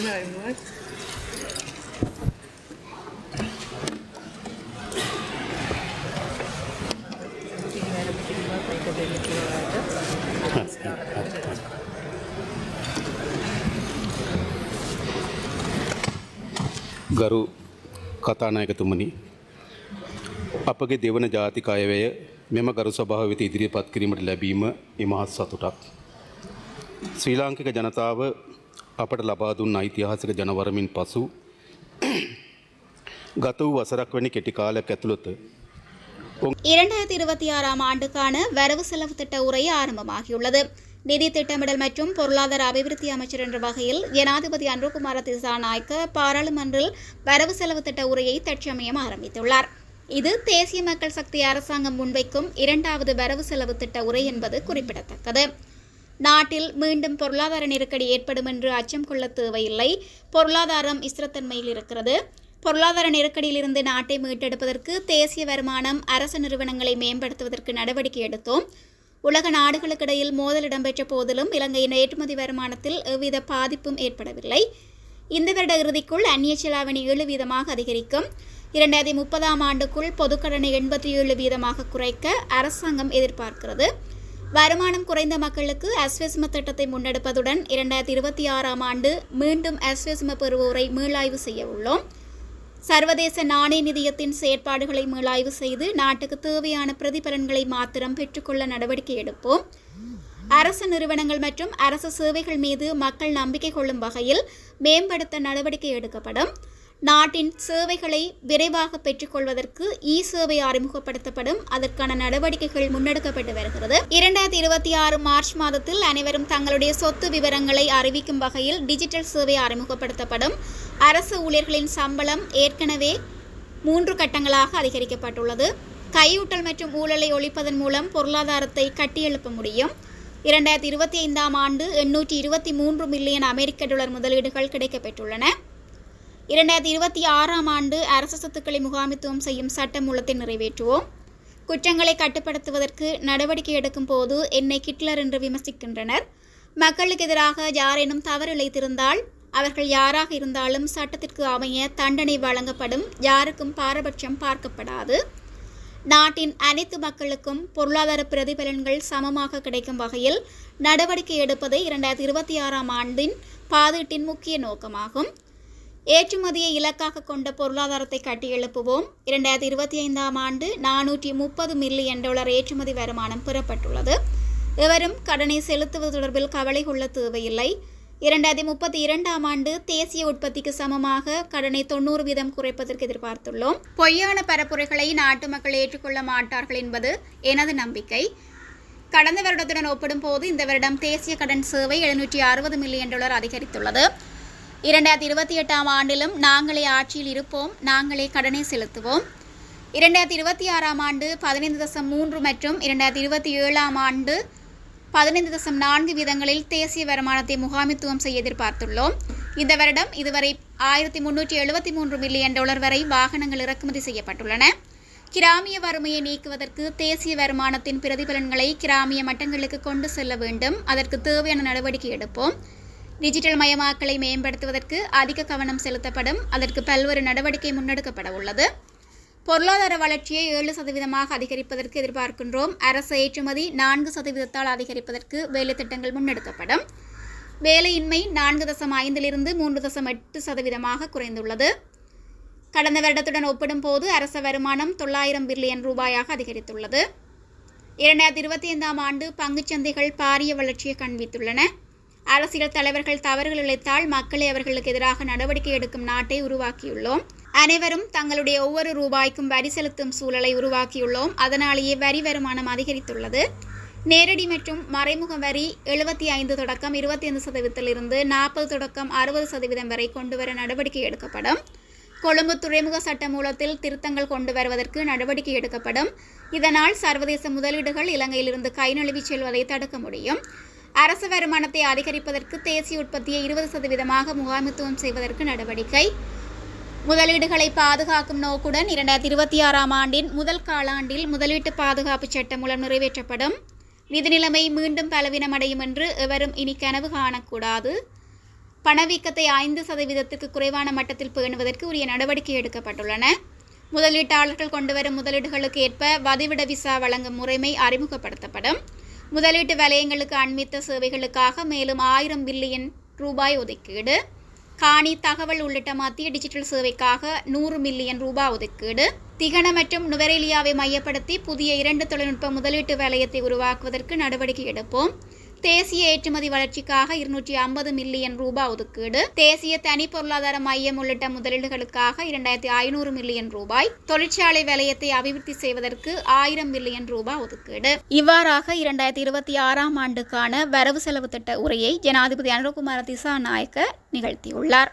very much. ගරු කතානායකතුමනි අපගේ දෙවන ජාතික අයවැය මෙම ගරු සභාව වෙත ඉදිරිපත් කිරීමට ලැබීම ඉමහත් සතුටක්. ශ්‍රී ලාංකික ජනතාව අපට ලබා දුන් ඓතිහාසික ජනවරමින් පසු ගත වූ වසරක් වැනි කෙටි කාලයක් ඇතුළත இரண்டாயிரத்தி இருபத்தி ஆறாம் ஆண்டுக்கான வரவு செலவு திட்ட உரை ஆரம்பமாகியுள்ளது நிதி திட்டமிடல் மற்றும் பொருளாதார அபிவிருத்தி அமைச்சர் என்ற வகையில் ஜனாதிபதி அன்ருகுமார திசாநாயக்க பாராளுமன்றில் வரவு செலவு திட்ட உரையை தற்சமயம் ஆரம்பித்துள்ளார் இது தேசிய மக்கள் சக்தி அரசாங்கம் முன்வைக்கும் இரண்டாவது வரவு செலவு திட்ட உரை என்பது குறிப்பிடத்தக்கது நாட்டில் மீண்டும் பொருளாதார நெருக்கடி ஏற்படும் என்று அச்சம் கொள்ள தேவையில்லை. பொருளாதாரம் ஸ்திரத்தன்மையில் இருக்கிறது. பொருளாதார நெருக்கடியிலிருந்து நாட்டை மீட்டெடுப்பதற்கு தேசிய வருமானம் அரசு நிறுவனங்களை மேம்படுத்துவதற்கு நடவடிக்கை எடுத்தோம். உலக நாடுகளுக்கிடையில் மோதல் இடம்பெற்ற போதிலும் இலங்கையின் ஏற்றுமதி வருமானத்தில் எவ்வித பாதிப்பும் ஏற்படவில்லை. இந்த வருட இறுதிக்குள் அந்நிய செலாவணி ஏழு வீதமாக அதிகரிக்கும். இரண்டாயிரத்தி முப்பதாம் ஆண்டுக்குள் பொதுக்கடனை எண்பத்தி ஏழு வீதமாக குறைக்க அரசாங்கம் எதிர்பார்க்கிறது. வருமானம் குறைந்த மக்களுக்கு அஸ்வெஸ்ம திட்டத்தை முன்னெடுப்பதுடன் இரண்டாயிரத்தி இருபத்தி ஆறாம் ஆண்டு மீண்டும் அஸ்வெஸ்ம பெறுவோரை மீளாய்வு செய்ய உள்ளோம். சர்வதேச நாணய நிதியத்தின் செயற்பாடுகளை மீளாய்வு செய்து நாட்டுக்கு தேவையான பிரதிபலன்களை மாத்திரம் பெற்றுக்கொள்ள நடவடிக்கை எடுப்போம். அரசு நிறுவனங்கள் மற்றும் அரசு சேவைகள் மீது மக்கள் நம்பிக்கை கொள்ளும் வகையில் மேம்படுத்த நடவடிக்கை எடுக்கப்படும். நாட்டின் சேவைகளை விரைவாக பெற்றுக்கொள்வதற்கு இ சேவை அறிமுகப்படுத்தப்படும். அதற்கான நடவடிக்கைகள் முன்னெடுக்கப்பட்டு வருகிறது. இரண்டாயிரத்தி இருபத்தி ஆறு மார்ச் மாதத்தில் அனைவரும் தங்களுடைய சொத்து விவரங்களை அறிவிக்கும் வகையில் டிஜிட்டல் சேவை அறிமுகப்படுத்தப்படும். அரசு ஊழியர்களின் சம்பளம் ஏற்கனவே மூன்று கட்டங்களாக அதிகரிக்கப்பட்டுள்ளது. கையூட்டல் மற்றும் ஊழலை ஒழிப்பதன் மூலம் பொருளாதாரத்தை கட்டியெழுப்ப முடியும். இரண்டாயிரத்தி இருபத்தி ஐந்தாம் ஆண்டு எண்ணூற்றி இருபத்தி மூன்று மில்லியன் அமெரிக்க டாலர் முதலீடுகள் கிடைக்கப்பெற்றுள்ளன. இரண்டாயிரத்தி இருபத்தி ஆறாம் ஆண்டு அரசு சொத்துக்களை முகாமித்துவம் செய்யும் சட்ட மூலத்தை நிறைவேற்றுவோம். குற்றங்களை கட்டுப்படுத்துவதற்கு நடவடிக்கை எடுக்கும் போது என்னை கிட்லர் என்று விமர்சிக்கின்றனர். மக்களுக்கு எதிராக யாரேனும் தவறு இழைத்திருந்தால் அவர்கள் யாராக இருந்தாலும் சட்டத்திற்கு அமைய தண்டனை வழங்கப்படும் யாருக்கும் பாரபட்சம் பார்க்கப்படாது. நாட்டின் அனைத்து மக்களுக்கும் பொருளாதார பிரதிபலன்கள் சமமாக கிடைக்கும் வகையில் நடவடிக்கை எடுப்பது இரண்டாயிரத்தி இருபத்தி ஆறாம் ஆண்டின் பாதீட்டின் முக்கிய நோக்கமாகும். ஏற்றுமதியை இலக்காக கொண்ட பொருளாதாரத்தை கட்டியெழுப்புவோம் இரண்டாயிரத்தி இருபத்தி ஐந்தாம் ஆண்டு நானூற்றி முப்பது மில்லியன் டாலர் ஏற்றுமதி வருமானம் பெறப்பட்டுள்ளது. எவரும் கடனை செலுத்துவது தொடர்பில் கவலை கொள்ள தேவையில்லை. இரண்டாயிரத்தி முப்பத்தி இரண்டாம் ஆண்டு தேசிய உற்பத்திக்கு சமமாக கடனை தொண்ணூறு வீதம் குறைப்பதற்கு எதிர்பார்த்துள்ளோம். பொய்யான பரப்புரைகளை நாட்டு மக்கள் ஏற்றுக்கொள்ள மாட்டார்கள் என்பது எனது நம்பிக்கை. கடந்த வருடத்துடன் ஒப்பிடும்போது இந்த வருடம் தேசிய கடன் சேவை எழுநூற்றி அறுபது மில்லியன் டாலர் அதிகரித்துள்ளது. இரண்டாயிரத்தி இருபத்தி எட்டாம் ஆண்டிலும் நாங்களே ஆட்சியில் இருப்போம் நாங்களே கடனை செலுத்துவோம். இரண்டாயிரத்தி இருபத்தி ஆறாம் ஆண்டு பதினைந்து தசம் மூன்று மற்றும் இரண்டாயிரத்தி இருபத்தி ஏழாம் ஆண்டு பதினைந்து தசம் நான்கு வீதங்களில் தேசிய வருமானத்தை முகாமித்துவம் செய்ய எதிர்பார்த்துள்ளோம். இந்த வருடம் இதுவரை ஆயிரத்தி முன்னூற்றி எழுபத்தி மூன்று மில்லியன் டாலர் வரை வாகனங்கள் இறக்குமதி செய்யப்பட்டுள்ளன. கிராமிய வறுமையை நீக்குவதற்கு தேசிய வருமானத்தின் பிரதிபலன்களை கிராமிய மட்டங்களுக்கு கொண்டு செல்ல வேண்டும். அதற்கு தேவையான நடவடிக்கை எடுப்போம். டிஜிட்டல் மயமாக்கலை மேம்படுத்துவதற்கு அதிக கவனம் செலுத்தப்படும். அதற்கு பல்வேறு நடவடிக்கை முன்னெடுக்கப்பட உள்ளது. பொருளாதார வளர்ச்சியை ஏழு சதவீதமாக அதிகரிப்பதற்கு எதிர்பார்க்கின்றோம். அரசு ஏற்றுமதி நான்கு சதவீதத்தால் அதிகரிப்பதற்கு வேலை திட்டங்கள் முன்னெடுக்கப்படும். வேலையின்மை நான்கு தசம் ஐந்திலிருந்து மூன்று தசம் எட்டு சதவீதமாக குறைந்துள்ளது. கடந்த வருடத்துடன் ஒப்பிடும்போது அரச வருமானம் தொள்ளாயிரம் பில்லியன் ரூபாயாக அதிகரித்துள்ளது. இரண்டாயிரத்தி இருபத்தி ஐந்தாம் ஆண்டு பங்குச்சந்தைகள் பாரிய வளர்ச்சியை காண்பித்துள்ளன அரசியல் தலைவர்கள் தவறுகள் இழைத்தால் மக்களை அவர்களுக்கு எதிராக நடவடிக்கை எடுக்கும் நாட்டை உருவாக்கியுள்ளோம். அனைவரும் தங்களுடைய ஒவ்வொரு ரூபாய்க்கும் வரி செலுத்தும் சூழலை உருவாக்கியுள்ளோம். அதனாலேயே வரி வருமானம் அதிகரித்துள்ளது. நேரடி மற்றும் மறைமுக வரி எழுபத்தி ஐந்து தொடக்கம் இருபத்தி ஐந்து சதவீதத்திலிருந்து நாற்பது தொடக்கம் அறுபது சதவீதம் வரை கொண்டுவர நடவடிக்கை எடுக்கப்படும். கொழும்பு துறைமுக சட்ட மூலத்தில் திருத்தங்கள் கொண்டு வருவதற்கு நடவடிக்கை எடுக்கப்படும். இதனால் சர்வதேச முதலீடுகள் இலங்கையிலிருந்து கை நழுவிச் செல்வதை தடுக்க முடியும். அரசு வருமானத்தை அதிகரிப்பதற்கு தேசிய உற்பத்தியை இருபது சதவீதமாக முகாமித்துவம் செய்வதற்கு நடவடிக்கை. முதலீடுகளை பாதுகாக்கும் நோக்குடன் இரண்டாயிரத்தி இருபத்தி ஆறாம் ஆண்டின் முதல் காலாண்டில் முதலீட்டு பாதுகாப்பு சட்டம் மூலம் நிறைவேற்றப்படும். நிதி நிலைமை மீண்டும் பலவீனமடையும் என்று எவரும் இனி கனவு காணக்கூடாது. பணவீக்கத்தை ஐந்து சதவீதத்துக்கு குறைவான மட்டத்தில் பேணுவதற்கு உரிய நடவடிக்கை எடுக்கப்பட்டுள்ளன. முதலீட்டாளர்கள் கொண்டுவரும் முதலீடுகளுக்கு ஏற்ப வதிவிட விசா வழங்கும் முறைமை அறிமுகப்படுத்தப்படும். முதலீட்டு வலயங்களுக்கு அண்மித்த சேவைகளுக்காக மேலும் ஆயிரம் பில்லியன் ரூபாய் ஒதுக்கீடு. காணி தகவல் உள்ளிட்ட மத்திய டிஜிட்டல் சேவைக்காக நூறு மில்லியன் ரூபாய் ஒதுக்கீடு. திகன மற்றும் நுவரேலியாவை மையப்படுத்தி புதிய இரண்டு தொழில்நுட்ப முதலீட்டு வலயத்தை உருவாக்குவதற்கு நடவடிக்கை எடுப்போம். தேசிய ஏற்றுமதி வளர்ச்சிக்காக இருநூற்றி ஐம்பது மில்லியன் ரூபாய் ஒதுக்கீடு தேசிய தனி பொருளாதார மையம் உள்ளிட்ட முதலீடுகளுக்காக இரண்டாயிரத்தி ஐநூறு மில்லியன் ரூபாய் தொழிற்சாலை வலயத்தை அபிவிருத்தி செய்வதற்கு ஆயிரம் மில்லியன் ரூபாய் ஒதுக்கீடு. இவ்வாறாக இரண்டாயிரத்தி இருபத்தி ஆறாம் ஆண்டுக்கான வரவு செலவு திட்ட உரையை ஜனாதிபதி அனுரகுமார திசாநாயக்க நிகழ்த்தியுள்ளார்.